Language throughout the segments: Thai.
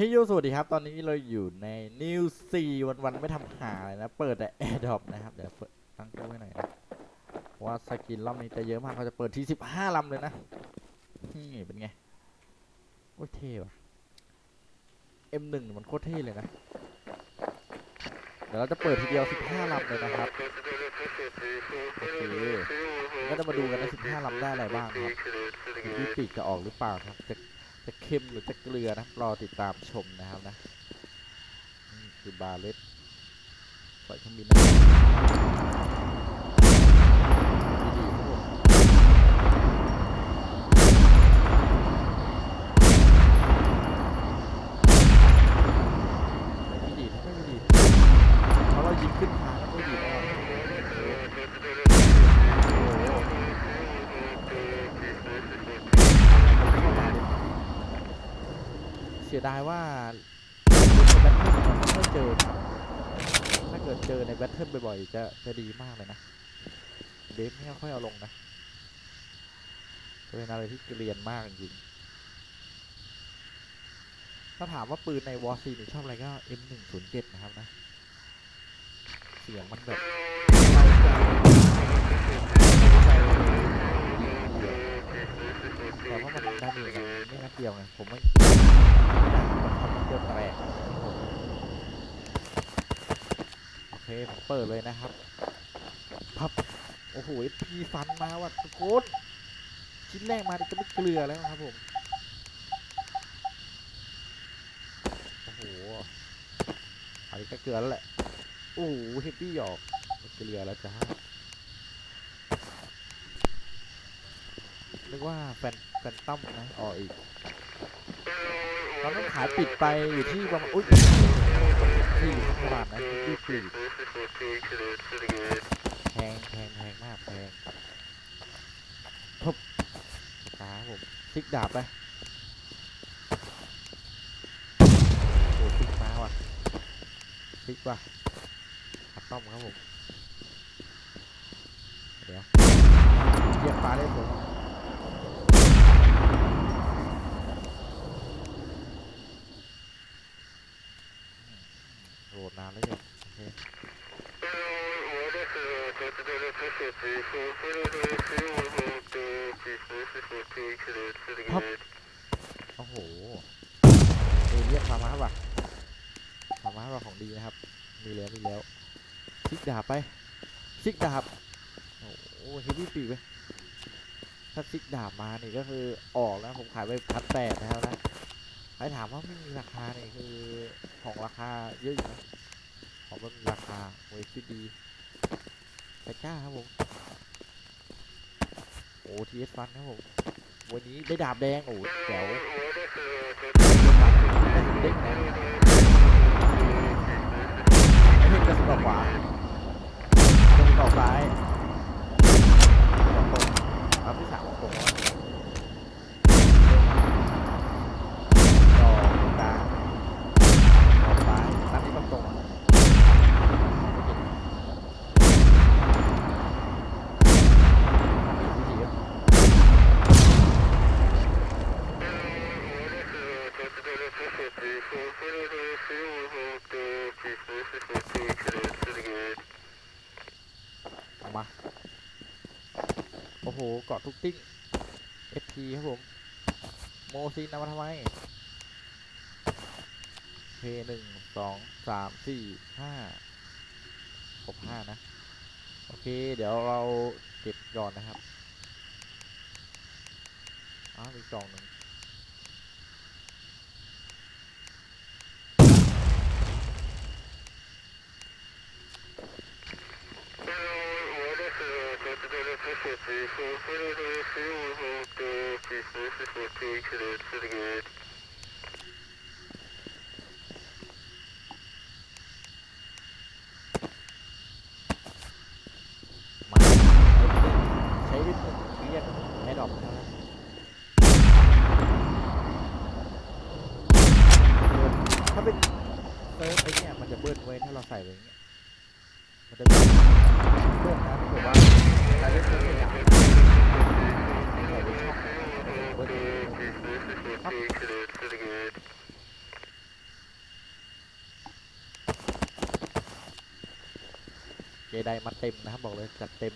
ฮ้ยโยสวัสดีครับ ตอนนี้เราอยู่ในนิวซีวันวันๆไม่ทำหาเลยนะ เปิดแต่แอร์ดรอปนะครับ เดี๋ยวเปิดตั้งตู้ไว้หน่อยนะว่าสกินรอบนี้จะเยอะมากเขาจะเปิดที่สิบห้าลำเลยนะนี่เป็นไง โอ้เท่ว่ะ M1 มันโคตรเท่เลยนะ เดี๋ยวเราจะเปิดทีเดียว15ลำเลยนะครับโอเคก็จะมาดูกันนะ15ลำได้อะไรบ้างครับที่ปีกจะออกหรือเปล่าครับจะ จะเค็มหรือจะเกลือนะรอติดตามชมนะครับนะ นี่คือบาเลตปล่อยเครื่องบินนะดีๆครับผมไม่ดีนะไม่ดีเพราะเรายิงขึ้นฟ้าแล้วไม่ดีแน่นอนโอ้โหเสียดายว่าในแบทเทิลมันไม่ค่อยเจอ ถ้าเกิดเจอในแบทเทิลบ่อยๆ จะจะดีมากเลยนะเดฟไม่ค่อยเอาลงนะเป็นอะไรที่เกลียนมากจริงๆถ้าถามว่าปืนในวอร์ซีนชอบอะไรก็ M107 นะครับนะ เสียงมันแบบเร้าใจ แต่ว่ามันได้ดีไงไม่นัดเดียวไงผมไม่ทำนัดเดียวแตกโอเคผมเปิดเลยนะครับพับโอ้โหพีฟันมาว่ะทุกคนชิ้นแรกมาจะไม่เกลือแล้วนะครับผมโอ้โหอันนี้ก็เกลือแล้วแหละโอ้โหเฮปปี้หยอกเกลือแล้วจ้า นึกว่าแฟนแฟนตั้มนะออกอีกตอนนั้นขายปิดไปอยู่ที่ประมาณอุ้ยที่ตลาดนะที่ปลีกแพงแพงแพงมากแพงทุบครับผมซิกดาบไปโอ้ซิกมาว่ะซิกว่ะขัดต้อมครับผมเดี๋ยวเรียกปลาได้ผม โหลดนานแล้วยังโอเค พับโอ้โหเอเรียกพามาป่ะพามาป่ะของดีนะครับ มีแล้วมีแล้วซิกดาบไปซิกดาบโอ้โหเฮฟวี่ปีกไปถ้าซิกดาบมานี่ก็คือออกแล้วผมขายไปพันแปดนะครับนะใครถามว่าไม่มีราคาเนี่ยคือของราคาเยอะอยู่นะของมันราคาเวทีดี ไปจ้าครับผมโอ้ทีเอสฟันครับผมวันนี้ได้ดาบแดงโอ้แจ๋วเด็กนะไอ้เห็นกระสุนออกขวากระสุนออกซ้ายออตรงครับที่สามออกตรงแล้วออกกลางออกซ้ายนัดนี้ต้องตรงอะ วิธีครับเอามา โอ้โหเกาะทุกติ้ง FP ครับผม โมซินเอามาทำไมเพหนึ่งสองสามสี่ห้าครบห้านะ โอเค เดี๋ยวเราเก็บก่อนนะครับอ้าวมีกล่องหนึ่ง มาใช้วิธีเรียกแอดดอปนะครับถ้าเป็นเซิร์ฟไอ้เนี่ยมันจะเบิ้ลไว้ถ้าเราใส่ไปอย่างเงี้ยมันจะเบิ้ลนะถ้าเกิดว่าเราเล่นเซิร์ฟอย่างใส่ไปช่องเบิ้ลครับเจไดมเต็มนะครับบอกเลย vậy đây mắt tim nó bật lên chặt tim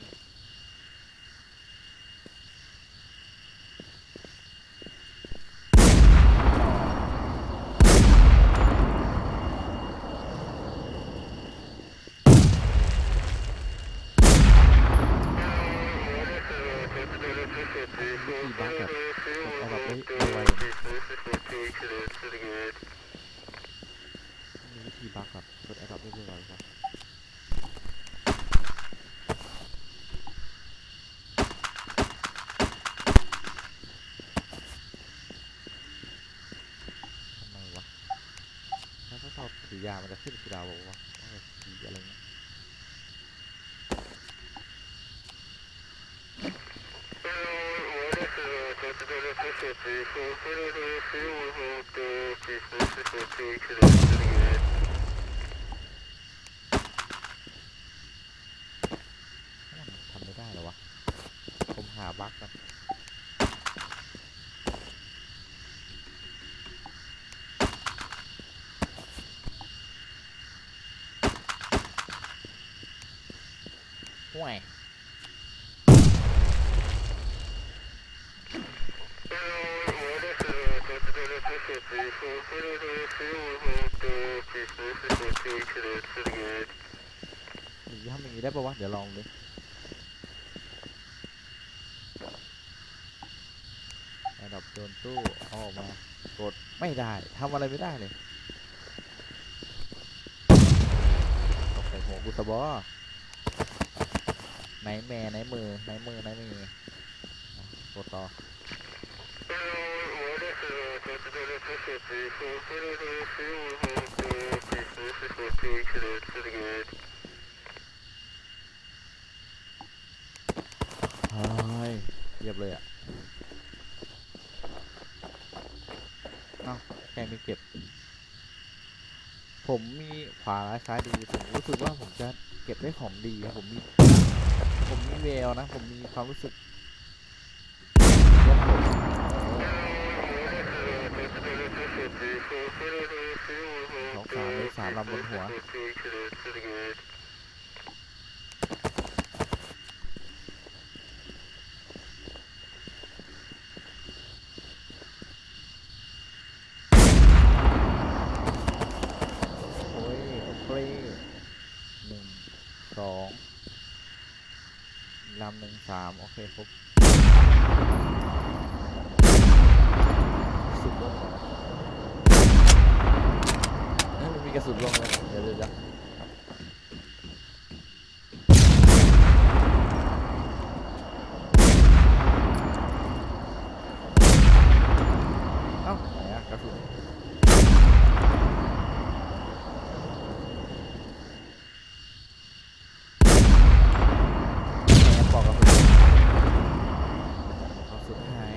วิธีบักแบบกดแอดดอปไม่ไวครับทำไมวะถ้าเราถือยามันจะขึ้นกีฬาวบอกว่าสีอะไรเงี้ย มัน ทำไม่ได้หรอวะ ผมหาบั๊กกันห่วย หนีทำอย่างนี้ได้ปะวะ เดี๋ยวลองดิระดับโดนตู้ออกมากดไม่ได้ทำอะไรไม่ได้เลยตกใส่หัวกูสบอไหนแม่ไหนมือไหนมือไหนมือกดต่อ เฮ้ยเรียบเลยอะเอ้าแกไม่เก็บ ผมมีขวาและซ้ายดี ผมรู้สึกว่าผมจะเก็บได้ของดีครับผมมี ผมมีแววนะ ผมมีความรู้สึก สองสามเลยสามลำบนหัวองลำหนึ่งสามโอเคครบสุดลงเหรอเอ้ยมันมีกระสุนล งเลยเดี๋ยวเดี๋ยวเดี๋ยวเอ้าไหนอะกระสุน แอบบอกกับคนอื่นเอาสุดหาย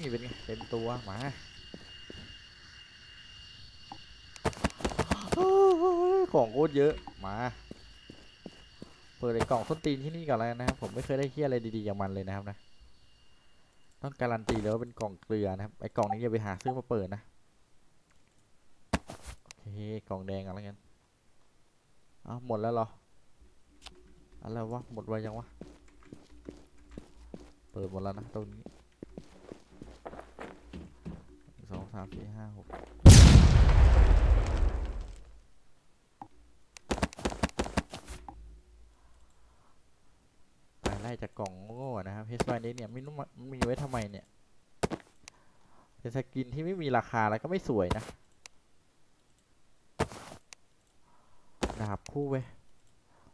นี่เป็นไงเตัวมาของโคตรเยอะมาเปิดไอ้กล่องส้นตีนที่นี่ก่อนแล้วนะครับผมไม่เคยได้เฮียอะไรดีๆอย่างมันเลยนะครับนะต้องการันตีเลยว่าเป็นกล่องเกลือนะครับไอ้กล่องนี้อย่าไปหาซื้อมาเปิดนะโอเคกล่องแดงก่อนแล้วกันอ้าวหมดแล้วเหรออะไรวะหมดไวยังวะเปิดหมดแล้วนะตรงนี้หนึ่งสองสามสี่ห้าหกไปไล่จากกล่องโง่นะครับเฮสไวนี้เนี่ยไม่รู้มันมันมีไว้ทำไมเนี่ย เป็นสกินที่ไม่มีราคาแล้วก็ไม่สวยนะดาบคู่เว้ย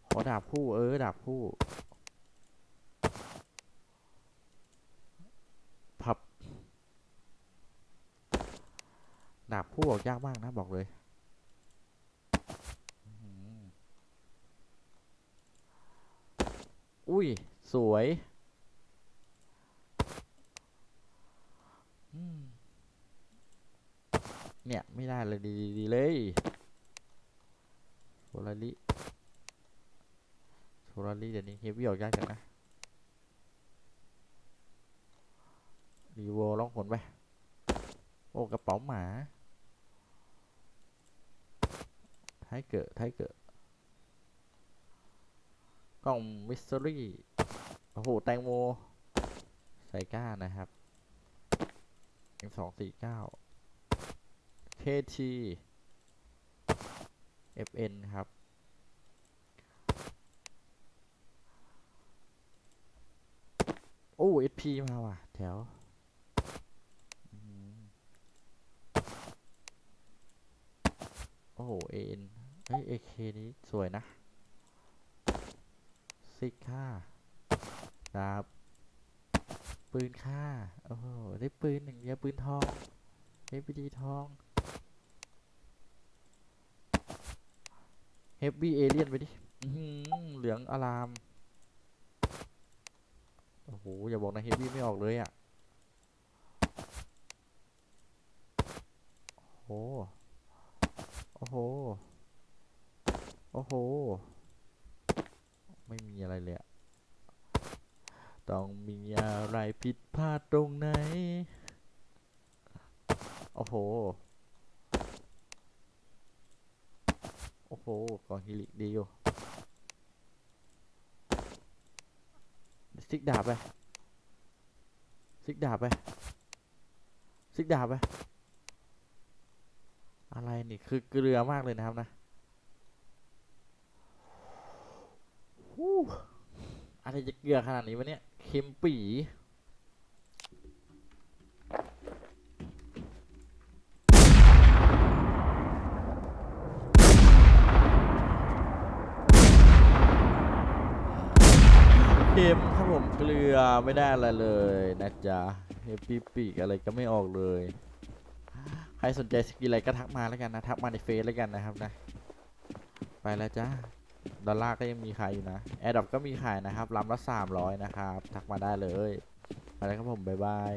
ขอดาบคู่เออดาบคู่ พับ ดาบคู่ออกยากมากนะบอกเลยอุ้ย สวยเนี่ย ไม่ได้เลยดีดีดีเลยโซลาริโซลาริเดี๋ยวนี้เฮฟวี่ออกยากจังนะรีโวลองผลไป โอ้ กระเป๋าหมา ให้เกิดให้เกิดกล่องมิสซิรี่ โอ้โห แตงโม ใส่ก้านะครับหนึ่งสองสี่เก้า KT FN ครับโอ้ SP มาว่ะ แถวโอ้โห AN เฮ้ย AK นี้สวยนะซิกค่าดาบปืนค่าโอ้โหได้ปืนหนึ่งเดียวปืนทอง HBD ทอง Heavy Alien ไปดิเหลืองอาราม โอ้โห อย่าบอกนะ Heavy ไม่ออกเลยอะโอ้โหโอ้โห โอ้โห ไม่มีอะไรเลยอะต้องมีอะไรผิดพลาดตรงไหน โอ้โห โอ้โหกองฮิลิดีอยู่ซิกดาบไป ซิกดาบไป ซิกดาบไป อะไรนี่คือเกลือมากเลยนะครับนะฮู้ อะไรจะเกลือขนาดนี้วะเนี่ยเค็มปี๋เค็มครับผมเกลือไม่ได้อะไรเลยนะจ๊ะเฮปปี้ปีกอะไรก็ไม่ออกเลย ใครสนใจสกินอะไรก็ทักมาแล้วกันนะ ทักมาในเฟซแล้วกันนะครับนะ ไปแล้วจ้า ดอลลาร์ก็ยังมีขายอยู่นะแอร์ดอปก็มีขายนะครับลำละ300นะครับ ทักมาได้เลยไปแล้วครับผม บ๊ายบาย